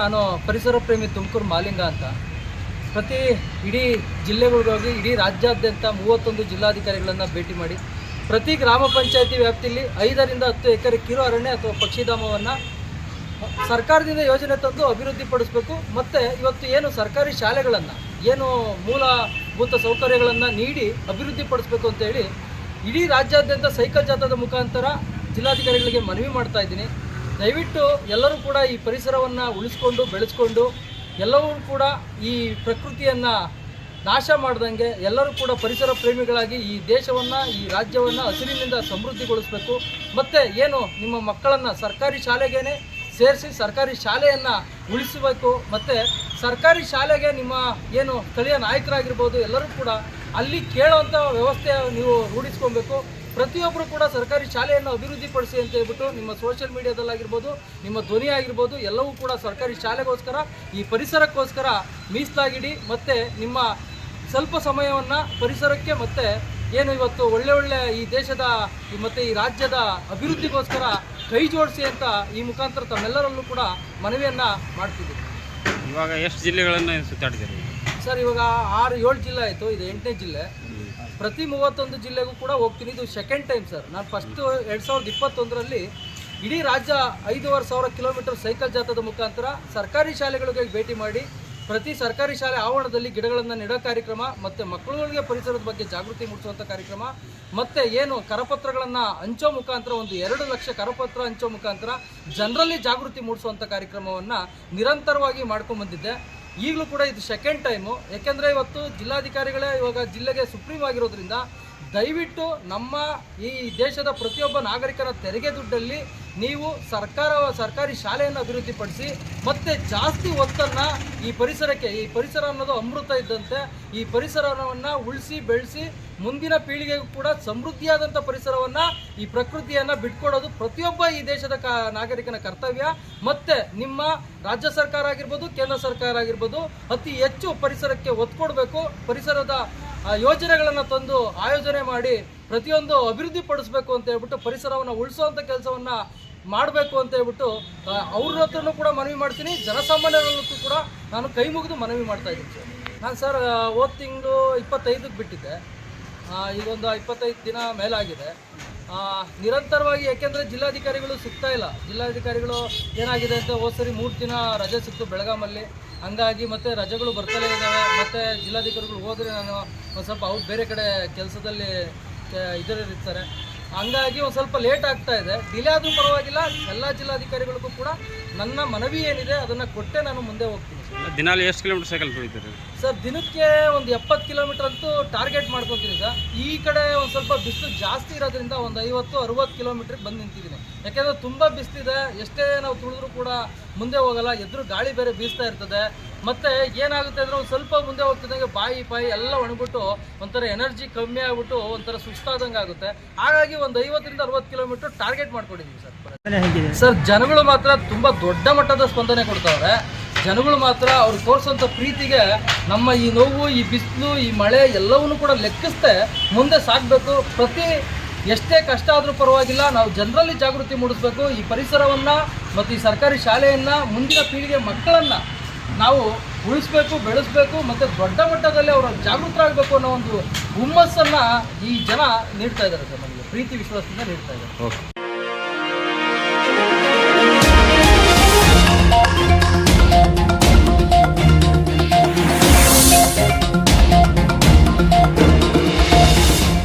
ನಾನು ಪರಿಸರ ಪ್ರೇಮಿ ತುಮಕೂರು ಮಾಲಿಂಗ ಅಂತ. ಪ್ರತಿ ಇಡೀ ಜಿಲ್ಲೆಗಳಿಗೋಗಿ ಇಡೀ ರಾಜ್ಯಾದ್ಯಂತ ಮೂವತ್ತೊಂದು ಜಿಲ್ಲಾಧಿಕಾರಿಗಳನ್ನು ಭೇಟಿ ಮಾಡಿ, ಪ್ರತಿ ಗ್ರಾಮ ಪಂಚಾಯತಿ ವ್ಯಾಪ್ತಿಯಲ್ಲಿ ಐದರಿಂದ ಹತ್ತು ಎಕರೆ ಕಿರು ಅರಣ್ಯ ಅಥವಾ ಪಕ್ಷಿಧಾಮವನ್ನು ಸರ್ಕಾರದಿಂದ ಯೋಜನೆ ತಂದು ಅಭಿವೃದ್ಧಿಪಡಿಸಬೇಕು. ಮತ್ತು ಇವತ್ತು ಏನು ಸರ್ಕಾರಿ ಶಾಲೆಗಳನ್ನು, ಏನು ಮೂಲಭೂತ ಸೌಕರ್ಯಗಳನ್ನು ನೀಡಿ ಅಭಿವೃದ್ಧಿಪಡಿಸಬೇಕು ಅಂತೇಳಿ ಇಡೀ ರಾಜ್ಯಾದ್ಯಂತ ಸೈಕಲ್ ಜಾಥಾದ ಮುಖಾಂತರ ಜಿಲ್ಲಾಧಿಕಾರಿಗಳಿಗೆ ಮನವಿ ಮಾಡ್ತಾ ಇದ್ದೀನಿ. ದಯವಿಟ್ಟು ಎಲ್ಲರೂ ಕೂಡ ಈ ಪರಿಸರವನ್ನು ಉಳಿಸ್ಕೊಂಡು, ಬೆಳೆಸ್ಕೊಂಡು, ಎಲ್ಲವೂ ಕೂಡ ಈ ಪ್ರಕೃತಿಯನ್ನು ನಾಶ ಮಾಡ್ದಂಗೆ ಎಲ್ಲರೂ ಕೂಡ ಪರಿಸರ ಪ್ರೇಮಿಗಳಾಗಿ ಈ ದೇಶವನ್ನು, ಈ ರಾಜ್ಯವನ್ನು ಹಸಿರಿನಿಂದ ಸಮೃದ್ಧಿಗೊಳಿಸಬೇಕು. ಮತ್ತು ಏನು ನಿಮ್ಮ ಮಕ್ಕಳನ್ನು ಸರ್ಕಾರಿ ಶಾಲೆಗೇ ಸೇರಿಸಿ ಸರ್ಕಾರಿ ಶಾಲೆಯನ್ನು ಉಳಿಸಬೇಕು. ಮತ್ತು ಸರ್ಕಾರಿ ಶಾಲೆಗೆ ನಿಮ್ಮ ಏನು ಸ್ಥಳೀಯ ನಾಯಕರಾಗಿರ್ಬೋದು ಎಲ್ಲರೂ ಕೂಡ ಅಲ್ಲಿ ಕೇಳುವಂಥ ವ್ಯವಸ್ಥೆ ನೀವು ರೂಢಿಸ್ಕೊಬೇಕು. ಪ್ರತಿಯೊಬ್ಬರು ಕೂಡ ಸರ್ಕಾರಿ ಶಾಲೆಯನ್ನು ಅಭಿವೃದ್ಧಿಪಡಿಸಿ ಅಂತ ಹೇಳ್ಬಿಟ್ಟು ನಿಮ್ಮ ಸೋಷಿಯಲ್ ಮೀಡಿಯಾದಲ್ಲಾಗಿರ್ಬೋದು ನಿಮ್ಮ ಧ್ವನಿ ಆಗಿರ್ಬೋದು ಎಲ್ಲವೂ ಕೂಡ ಸರ್ಕಾರಿ ಶಾಲೆಗೋಸ್ಕರ ಈ ಪರಿಸರಕ್ಕೋಸ್ಕರ ಮೀಸಲಾಗಿಡಿ ಮತ್ತು ನಿಮ್ಮ ಸ್ವಲ್ಪ ಸಮಯವನ್ನು ಪರಿಸರಕ್ಕೆ ಮತ್ತು ಏನು ಇವತ್ತು ಒಳ್ಳೆ ಒಳ್ಳೆ ಈ ದೇಶದ ಮತ್ತು ಈ ರಾಜ್ಯದ ಅಭಿವೃದ್ಧಿಗೋಸ್ಕರ ಕೈ ಜೋಡಿಸಿ ಅಂತ ಈ ಮುಖಾಂತರ ತಮ್ಮೆಲ್ಲರಲ್ಲೂ ಕೂಡ ಮನವಿಯನ್ನು ಮಾಡ್ತಿದ್ದೀವಿ ಇವಾಗ ಎಷ್ಟು ಜಿಲ್ಲೆಗಳನ್ನು ಸುತ್ತಾಡಿದ್ದೀರಿ? ಸರ್ ಇವಾಗ ಆರು ಏಳು ಜಿಲ್ಲೆ ಆಯಿತು ಇದು ಎಂಟನೇ ಜಿಲ್ಲೆ. ಪ್ರತಿ ಮೂವತ್ತೊಂದು ಜಿಲ್ಲೆಗೂ ಕೂಡ ಹೋಗ್ತೀನಿ. ಇದು ಸೆಕೆಂಡ್ ಟೈಮ್ ಸರ್ ನಾನು ಫಸ್ಟು ಎರಡು ಸಾವಿರದ ಇಪ್ಪತ್ತೊಂದರಲ್ಲಿ ಇಡೀ ರಾಜ್ಯ ಐದೂವರೆ ಸಾವಿರ ಕಿಲೋಮೀಟರ್ ಸೈಕಲ್ ಜಾಥದ ಮುಖಾಂತರ ಸರ್ಕಾರಿ ಶಾಲೆಗಳಿಗೆ ಭೇಟಿ ಮಾಡಿ, ಪ್ರತಿ ಸರ್ಕಾರಿ ಶಾಲೆ ಆವರಣದಲ್ಲಿ ಗಿಡಗಳನ್ನು ನೆಡೋ ಕಾರ್ಯಕ್ರಮ, ಮತ್ತು ಮಕ್ಕಳುಗಳಿಗೆ ಪರಿಸರದ ಬಗ್ಗೆ ಜಾಗೃತಿ ಮೂಡಿಸುವಂಥ ಕಾರ್ಯಕ್ರಮ, ಮತ್ತು ಏನು ಕರಪತ್ರಗಳನ್ನು ಹಂಚೋ ಮುಖಾಂತರ, ಒಂದು ಎರಡು ಲಕ್ಷ ಕರಪತ್ರ ಹಂಚೋ ಮುಖಾಂತರ ಜನರಲ್ಲಿ ಜಾಗೃತಿ ಮೂಡಿಸುವಂಥ ಕಾರ್ಯಕ್ರಮವನ್ನು ನಿರಂತರವಾಗಿ ಮಾಡ್ಕೊಂಡು ಬಂದಿದ್ದೆ. ಈಗಲೂ ಕೂಡ ಇದು ಸೆಕೆಂಡ್ ಟೈಮು ಯಾಕೆಂದರೆ ಇವತ್ತು ಜಿಲ್ಲಾಧಿಕಾರಿಗಳೇ ಇವಾಗ ಜಿಲ್ಲೆಗೆ ಸುಪ್ರೀಂ ಆಗಿರೋದ್ರಿಂದ ದಯವಿಟ್ಟು ನಮ್ಮ ಈ ದೇಶದ ಪ್ರತಿಯೊಬ್ಬ ನಾಗರಿಕರ ತೆರಿಗೆ ದುಡ್ಡಲ್ಲಿ ನೀವು ಸರ್ಕಾರ, ಸರ್ಕಾರಿ ಶಾಲೆಯನ್ನು ಅಭಿವೃದ್ಧಿಪಡಿಸಿ ಮತ್ತೆ ಜಾಸ್ತಿ ಒತ್ತನ್ನು ಈ ಪರಿಸರಕ್ಕೆ, ಈ ಪರಿಸರ ಅನ್ನೋದು ಅಮೃತ ಇದ್ದಂತೆ ಈ ಪರಿಸರವನ್ನು ಉಳಿಸಿ, ಬೆಳೆಸಿ ಮುಂದಿನ ಪೀಳಿಗೆಗೂ ಕೂಡ ಸಮೃದ್ಧಿಯಾದಂಥ ಪರಿಸರವನ್ನು ಈ ಪ್ರಕೃತಿಯನ್ನು ಬಿಟ್ಕೊಡೋದು ಪ್ರತಿಯೊಬ್ಬ ಈ ದೇಶದ ನಾಗರಿಕನ ಕರ್ತವ್ಯ. ಮತ್ತು ನಿಮ್ಮ ರಾಜ್ಯ ಸರ್ಕಾರ ಆಗಿರ್ಬೋದು, ಕೇಂದ್ರ ಸರ್ಕಾರ ಆಗಿರ್ಬೋದು, ಅತಿ ಹೆಚ್ಚು ಪರಿಸರಕ್ಕೆ ಒತ್ತು ಕೊಡಬೇಕು. ಪರಿಸರದ ಯೋಜನೆಗಳನ್ನು ತಂದು ಆಯೋಜನೆ ಮಾಡಿ ಪ್ರತಿಯೊಂದು ಅಭಿವೃದ್ಧಿ ಪಡಿಸ್ಬೇಕು ಅಂತ ಹೇಳ್ಬಿಟ್ಟು ಪರಿಸರವನ್ನು ಉಳಿಸುವಂಥ ಕೆಲಸವನ್ನು ಮಾಡಬೇಕು ಅಂತ ಹೇಳ್ಬಿಟ್ಟು ಅವ್ರ ಹತ್ರನೂ ಕೂಡ ಮನವಿ ಮಾಡ್ತೀನಿ, ಜನಸಾಮಾನ್ಯರಲ್ಲೂ ಕೂಡ ನಾನು ಕೈ ಮುಗಿದು ಮನವಿ ಮಾಡ್ತಾ ಇದ್ದೀನಿ ನಾನು ಸರ್ ಹೋದ ತಿಂಗಳು ಇಪ್ಪತ್ತೈದಕ್ಕೆ ಬಿಟ್ಟಿದ್ದೆ. ಈಗೊಂದು ಇಪ್ಪತ್ತೈದು ದಿನ ಮೇಲಾಗಿದೆ. ನಿರಂತರವಾಗಿ, ಯಾಕೆಂದರೆ ಜಿಲ್ಲಾಧಿಕಾರಿಗಳು ಸಿಗ್ತಾ ಇಲ್ಲ. ಜಿಲ್ಲಾಧಿಕಾರಿಗಳು ಏನಾಗಿದೆ ಅಂತ ಹೋದ ಸರಿ ಮೂರು ದಿನ ರಜೆ ಸಿಕ್ತು ಬೆಳಗಾಮಲ್ಲಿ. ಹಂಗಾಗಿ ಮತ್ತು ರಜೆಗಳು ಬರ್ತಲೇ ಇದ್ದಾವೆ. ಮತ್ತು ಜಿಲ್ಲಾಧಿಕಾರಿಗಳು ಹೋದರೆ ನಾನು ಒಂದು ಸ್ವಲ್ಪ ಅವ್ರು ಬೇರೆ ಕಡೆ ಕೆಲಸದಲ್ಲಿ ಇದರಿರ್ತಾರೆ ಹಂಗಾಗಿ ಒಂದು ಸ್ವಲ್ಪ ಲೇಟ್ ಆಗ್ತಾ ಇದೆ. ಡಿಲೇ ಆದರೂ ಪರವಾಗಿಲ್ಲ ಎಲ್ಲ ಜಿಲ್ಲಾಧಿಕಾರಿಗಳಿಗೂ ಕೂಡ ನನ್ನ ಮನವಿ ಏನಿದೆ ಅದನ್ನು ಕೊಟ್ಟೆ ನಾನು ಮುಂದೆ ಹೋಗ್ತೀನಿ. ಸರ್. ದಿನಾಲು ಎಷ್ಟು ಕಿಲೋಮೀಟರ್ ಸೈಕಲ್ ತುಳಿತೀರಿ ಸರ್ ದಿನಕ್ಕೆ ಒಂದು ಎಪ್ಪತ್ತು ಕಿಲೋಮೀಟರ್ ಅಂತೂ ಟಾರ್ಗೆಟ್ ಮಾಡ್ಕೊತೀನಿ ಸರ್. ಈ ಕಡೆ ಒಂದು ಸ್ವಲ್ಪ ಬಿಸಿಲು ಜಾಸ್ತಿ ಇರೋದ್ರಿಂದ ಒಂದು ಐವತ್ತು ಅರುವತ್ತು ಕಿಲೋಮೀಟ್ರಿಗೆ ಬಂದು ನಿಂತಿದ್ದೀನಿ. ಯಾಕೆಂದರೆ ತುಂಬ ಬಿಸಿಲಿದೆ ಎಷ್ಟೇ ನಾವು ತುಳಿದ್ರೂ ಕೂಡ ಮುಂದೆ ಹೋಗಲ್ಲ ಎದುರು ಗಾಳಿ ಬೇರೆ ಬೀಸ್ತಾ ಇರ್ತದೆ. ಮತ್ತು ಏನಾಗುತ್ತೆ ಅಂದರೆ ಒಂದು ಸ್ವಲ್ಪ ಮುಂದೆ ಹೋಗ್ತಿದ್ದಂಗೆ ಬಾಯಿ ಬಾಯಿ ಎಲ್ಲ ಒಣಗ್ಬಿಟ್ಟು ಒಂಥರ ಎನರ್ಜಿ ಕಮ್ಮಿ ಆಗ್ಬಿಟ್ಟು ಒಂಥರ ಸುಸ್ತಾದಂಗೆ ಆಗುತ್ತೆ. ಹಾಗಾಗಿ ಒಂದು ಐವತ್ತರಿಂದ ಅರವತ್ತು ಕಿಲೋಮೀಟರ್ ಟಾರ್ಗೆಟ್ ಮಾಡ್ಕೊಂಡಿದ್ದೀವಿ ಸರ್. ಸರ್ ಜನಗಳು ಮಾತ್ರ ತುಂಬ ದೊಡ್ಡ ಮಟ್ಟದ ಸ್ಪಂದನೆ ಕೊಡ್ತಾವ್ರೆ. ಜನಗಳು ಮಾತ್ರ ಅವ್ರು ತೋರಿಸೋಂಥ ಪ್ರೀತಿಗೆ ನಮ್ಮ ಈ ನೋವು ಈ ಬಿಸಿಲು ಈ ಮಳೆ ಎಲ್ಲವನ್ನೂ ಕೂಡ ಲೆಕ್ಕಿಸ್ದೆ ಮುಂದೆ ಸಾಗಬೇಕು ಪ್ರತಿ ಎಷ್ಟೇ ಕಷ್ಟ ಆದರೂ ಪರವಾಗಿಲ್ಲ ನಾವು ಜನರಲ್ಲಿ ಜಾಗೃತಿ ಮೂಡಿಸ್ಬೇಕು. ಈ ಪರಿಸರವನ್ನು ಮತ್ತು ಈ ಸರ್ಕಾರಿ ಶಾಲೆಯನ್ನು ಮುಂದಿನ ಪೀಳಿಗೆ ಮಕ್ಕಳನ್ನು ನಾವು ಉಳಿಸ್ಬೇಕು, ಬೆಳೆಸ್ಬೇಕು ಮತ್ತು ದೊಡ್ಡ ಮಟ್ಟದಲ್ಲಿ ಅವರು ಜಾಗೃತರಾಗಬೇಕು ಅನ್ನೋ ಒಂದು ಹುಮ್ಮಸ್ಸನ್ನು ಈ ಜನ ನೀಡ್ತಾ ಇದ್ದಾರೆ ಸರ್ ನಮಗೆ. ಪ್ರೀತಿ ವಿಶ್ವಾಸದಿಂದ ನೀಡ್ತಾ ಇದ್ದಾರೆ.